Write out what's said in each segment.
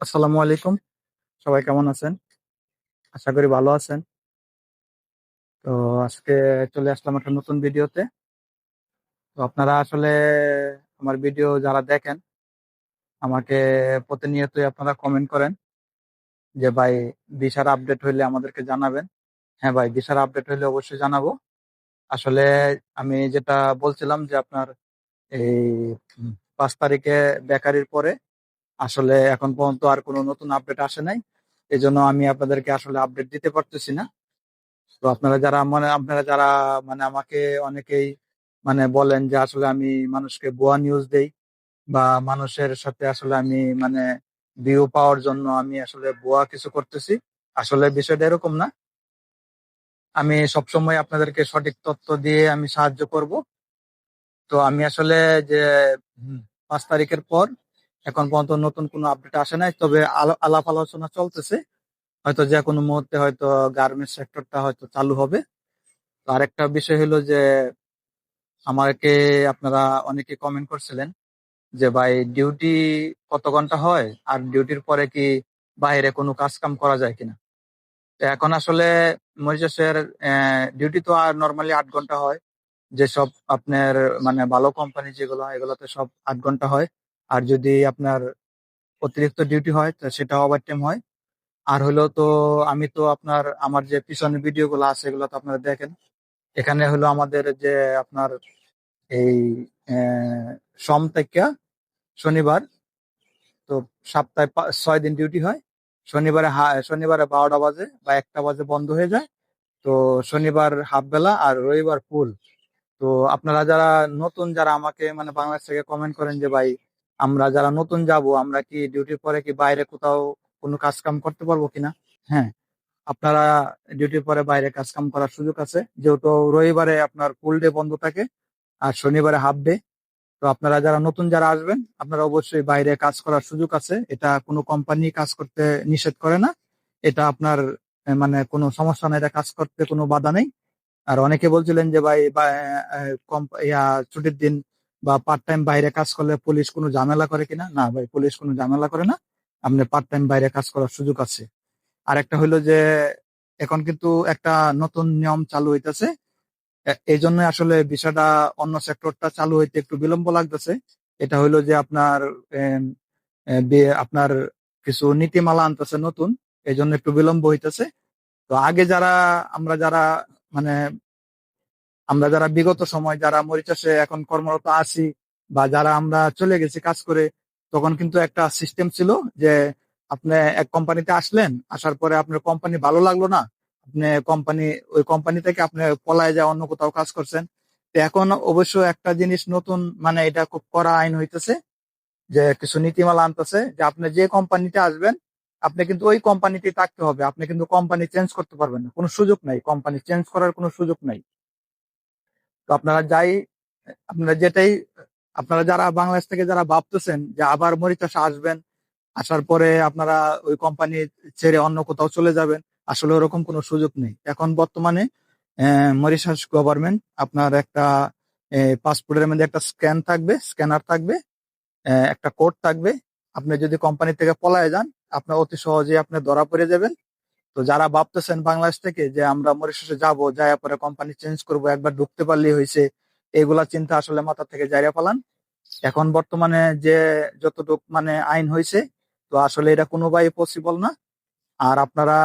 আসসালামু আলাইকুম। সবাই কেমন আছেন? আশা করি ভালো আছেন। তো আজকে চলে আসলাম একটা নতুন ভিডিওতে। তো আপনারা আসলে আমার ভিডিও যারা দেখেন, আমাকে প্রতিনিয়তই আপনারা কমেন্ট করেন যে, ভাই দিশার আপডেট হইলে আমাদেরকে জানাবেন। হ্যাঁ ভাই দিশার আপডেট হইলে অবশ্যই জানাব। আসলে আমি যেটা বলছিলাম যে, আপনার এই পাঁচ তারিখে বেকারির পরে আসলে এখন পর্যন্ত আর কোনো নতুন আপডেট আসে নাই। এই জন্য আমি আপনাদেরকে আসলে আপডেট দিতে পারতেছি না। তো আপনারা যারা মানে আপনারা যারা মানে আমাকে অনেকেই মানে বলেন যে আসলে আমি মানুষকে ভুয়া নিউজ দেই বা মানুষের সাথে আসলে আমি মানে ভিউ পাওয়ার জন্য আমি আসলে ভুয়া কিছু করতেছি, আসলে বিষয়টা এরকম না। আমি সবসময় আপনাদেরকে সঠিক তথ্য দিয়ে আমি সাহায্য করব। তো আমি আসলে যে পাঁচ তারিখের পর এখন পর্যন্ত নতুন কোনো আপডেট আসে নাই, তবে আলাপ আলোচনা চলতেছে। হয়তো যে কোনো মুহূর্তে হয়তো গার্মেন্টস সেক্টরটা হয়তো চালু হবে। তো আরেকটা বিষয় হলো যে, আমাকে আপনারা অনেকে কমেন্ট করছিলেন যে, ভাই ডিউটি কত ঘণ্টা হয়? আর ডিউটির পরে কি বাইরে কোনো কাজ কাম করা যায় কিনা? তো এখন আসলে মরিচাসের ডিউটি তো আর নর্মালি আট ঘণ্টা হয়। যেসব আপনার মানে ভালো কোম্পানি যেগুলো এগুলোতে সব আট ঘণ্টা হয়। আর যদি আপনার অতিরিক্ত ডিউটি হয়, তো সেটা ওভার টাইম হয়। আর হলো তো আমি তো আপনার, আমার যে পিছনের ভিডিও গুলো আছে, এগুলো তো আপনারা দেখেন। এখানে হলো আমাদের যে আপনার এই সোম থেকে শনিবার, তো সপ্তাহে ছয় দিন ডিউটি হয়। শনিবারে শনিবারে বারোটা বাজে বা একটা বাজে বন্ধ হয়ে যায়। তো শনিবার হাফ বেলা আর রবিবার ফুল তো আপনারা যারা নতুন, যারা আমাকে মানে বাংলাদেশ থেকে কমেন্ট করেন যে, ভাই আমরা যারা নতুন যাব, আমরা কি ডিউটির পরে কি বাইরে কোথাও কোনো কাজ কাম করতে পারব কিনা? হ্যাঁ আপনারা ডিউটির পরে বাইরে কাজ কাম করার সুযোগ আছে। যেহেতু রবিবারে আপনার ফুল ডে বন্ধ থাকে আর শনিবারে হাফ ডে তো আপনারা যারা নতুন যারা আসবেন, আপনারা অবশ্যই বাইরে কাজ করার সুযোগ আছে। এটা কোনো কোম্পানি কাজ করতে নিষেধ করে না। এটা আপনার মানে কোনো সমস্যা নাই, এটা কাজ করতে কোনো বাধা নেই। আর অনেকে বলছিলেন যে ভাই ছুটির দিন বা পার্ট টাইম বাইরে কাজ করলে পুলিশ কোনো ঝামেলা করে কিনা? না ভাই পুলিশ কোনো ঝামেলা করে না। আপনি পার্ট টাইম বাইরে কাজ করার সুযোগ আছে। আর একটা হইল যে, এখন কিন্তু একটা নতুন নিয়ম চালু হইতেছে। এই জন্য আসলে বিষয়টা অন্য সেক্টরটা চালু হইতে একটু বিলম্ব লাগতেছে। এটা হইল যে আপনার আপনার কিছু নীতিমালা আনতেছে নতুন। এই জন্য একটু বিলম্ব হইতেছে। তো আগে যারা, আমরা যারা মানে আমরা যারা বিগত সময় যারা মরিচাষে এখন কর্মরত আছি বা যারা আমরা চলে গেছি কাজ করে, তখন কিন্তু একটা সিস্টেম ছিল যে আপনি এক কোম্পানিতে আসলেন, আসার পরে আপনার কোম্পানি ভালো লাগল না, আপনি কোম্পানি ওই কোম্পানি থেকে আপনি পলায় যায় অন্য কোথাও কাজ করছেন। এখন অবশ্য একটা জিনিস নতুন মানে এটা খুব কড়া আইন হইতেছে, যে কিছু নীতিমালা আনতেছে, যে আপনি যে কোম্পানিতে আসবেন, আপনি কিন্তু ওই কোম্পানিতে থাকতে হবে, আপনি কিন্তু কোম্পানি চেঞ্জ করতে পারবেন না, কোনো সুযোগ নাই কোম্পানি চেঞ্জ করার কোনো সুযোগ নাই। তো আপনারা যাই, আপনারা যেটাই, আপনারা যারা বাংলাদেশ থেকে যারা ভাবতেছেন যে আবার মরিচাষে আসবেন, আসার পরে আপনারা ওই কোম্পানি ছেড়ে অন্য কোথাও চলে যাবেন, আসলে ওরকম কোনো সুযোগ নেই। এখন বর্তমানে মরিশাস গভর্নমেন্ট আপনার একটা পাসপোর্টের মধ্যে একটা স্ক্যান থাকবে স্ক্যানার থাকবে একটা কোড থাকবে। আপনি যদি কোম্পানি থেকে পলায় যান, আপনার অতি সহজে আপনি ধরা পড়ে যাবেন। তো যারা ভাবতেছেন বাংলাদেশ থেকে যে আমরা মরিশাসে যাব যাই পরে কোম্পানি চেঞ্জ করব, একবার ঢুকতে পারলেই হয়েছে, এগুলা চিন্তা আসলে মাথা থেকে জায়গা পালান। এখন বর্তমানে যে যতটুক মানে আইন হয়েছে, তো আসলে এটা কোনোভাবে পসিবল না। আর আপনারা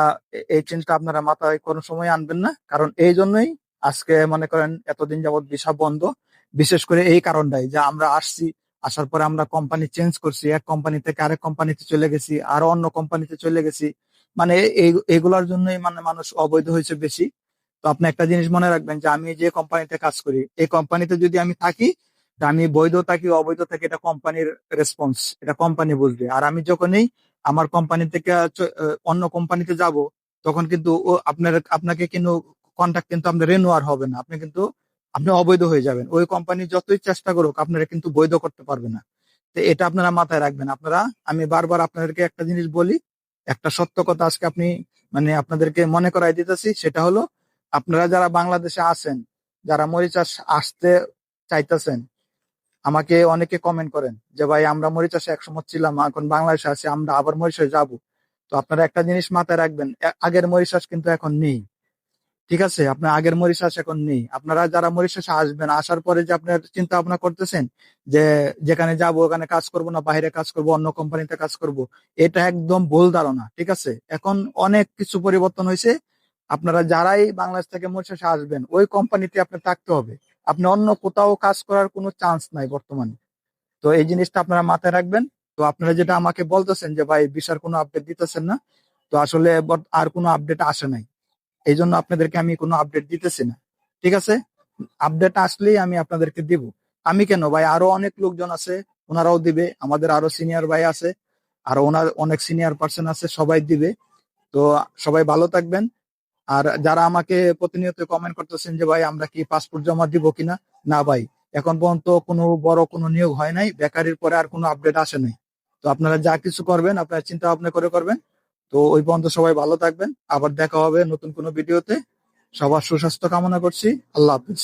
এই চিন্তা আপনারা মাথায় কোনো সময় আনবেন না, কারণ এই জন্যই আজকে মনে করেন এতদিন যাবত ভিসা বন্ধ। বিশেষ করে এই কারণটাই যে আমরা আসছি, আসার পরে আমরা কোম্পানি চেঞ্জ করছি, এক কোম্পানি থেকে আরেক কোম্পানিতে চলে গেছি, আরও অন্য কোম্পানিতে চলে গেছি। মানে এগুলোর জন্যই মানে মানুষ অবৈধ হয়েছে বেশি। তো আপনি একটা জিনিস মনে রাখবেন যে আমি যে কোম্পানিতে কাজ করি, এই কোম্পানিতে যদি আমি থাকি আমি বৈধ থাকি, অবৈধ থাকি, এটা কোম্পানির রেসপন্স এটা কোম্পানি বুঝবে। আর আমি যখনই আমার কোম্পানি থেকে অন্য কোম্পানিতে যাব, তখন কিন্তু আপনার, আপনাকে কিন্তু কন্ট্যাক্ট কিন্তু আপনার রেনুয়ার হবে না। আপনি কিন্তু, আপনি অবৈধ হয়ে যাবেন। ওই কোম্পানি যতই চেষ্টা করুক, আপনারা কিন্তু বৈধ করতে পারবে না। তো এটা আপনারা মাথায় রাখবেন। আপনারা, আমি বারবার আপনাদেরকে একটা জিনিস বলি একটা সত্য কথা আজকে আপনি মানে আপনাদেরকে মনে করাই দিতেছি, সেটা হলো আপনারা যারা বাংলাদেশে আছেন, যারা মরিচাষ আসতে চাইতেছেন, আমাকে অনেকে কমেন্ট করেন যে, ভাই, আমরা মরিচাষে একসময় ছিলাম, এখন বাংলাদেশে আছি, আমরা আবার মরিচাষে যাব। তো আপনারা একটা জিনিস মাথায় রাখবেন আগের মরিচাষ কিন্তু এখন নেই। ঠিক আছে, আপনার আগের মরিচাষ এখন নেই। আপনারা যারা মরিচাষে আসবেন, আসার পরে যে আপনার চিন্তা ভাবনা করতেছেন, যে যেখানে যাব, ওখানে কাজ করব না, বাইরে কাজ করব, অন্য কোম্পানিতে কাজ করব, এটা একদম ভুল ধারণা, ঠিক আছে? এখন অনেক কিছু পরিবর্তন হয়েছে। আপনারা যারাই বাংলাদেশ থেকে মরিচাষে আসবেন, ওই কোম্পানিতে আপনার থাকতে হবে। আপনি অন্য কোথাও কাজ করার কোনো চান্স নাই বর্তমানে। তো এই জিনিসটা আপনারা মাথায় রাখবেন। তো আপনারা যেটা আমাকে বলতেছেন যে, ভাই বিশার কোনো আপডেট দিতেছেন না? তো আসলে আর কোনো আপডেট আসে নাই। এই জন্য আপনাদেরকে আমি কোনো আপডেট দিতেছি না। ঠিক আছে? আপডেট আসলেই আমি আপনাদেরকে দিব। আমি কেন? ভাই, আরও অনেক লোকজন আছে, ওনারাও দিবে। আমাদের আরও সিনিয়র ভাই আছে, আর ওনার অনেক সিনিয়র পার্সন আছে, সবাই দিবে। তো সবাই ভালো থাকবেন। আর যারা আমাকে প্রতিনিয়ত কমেন্ট করতেছেন যে, ভাই, আমরা কি পাসপোর্ট জমা দিব কিনা না? ভাই, এখন পর্যন্ত কোনো বড় কোনো নিয়োগ হয় নাই। বেকারির পরে আর কোনো আপডেট আসে নাই। তো আপনারা যা কিছু করবেন, আপনারা চিন্তা ভাবনা করে করবেন। তো ওই পর্যন্ত সবাই ভালো থাকবেন। আবার দেখা হবে নতুন কোনো ভিডিওতে। সবার সুস্বাস্থ্য কামনা করছি। আল্লাহ হাফিজ।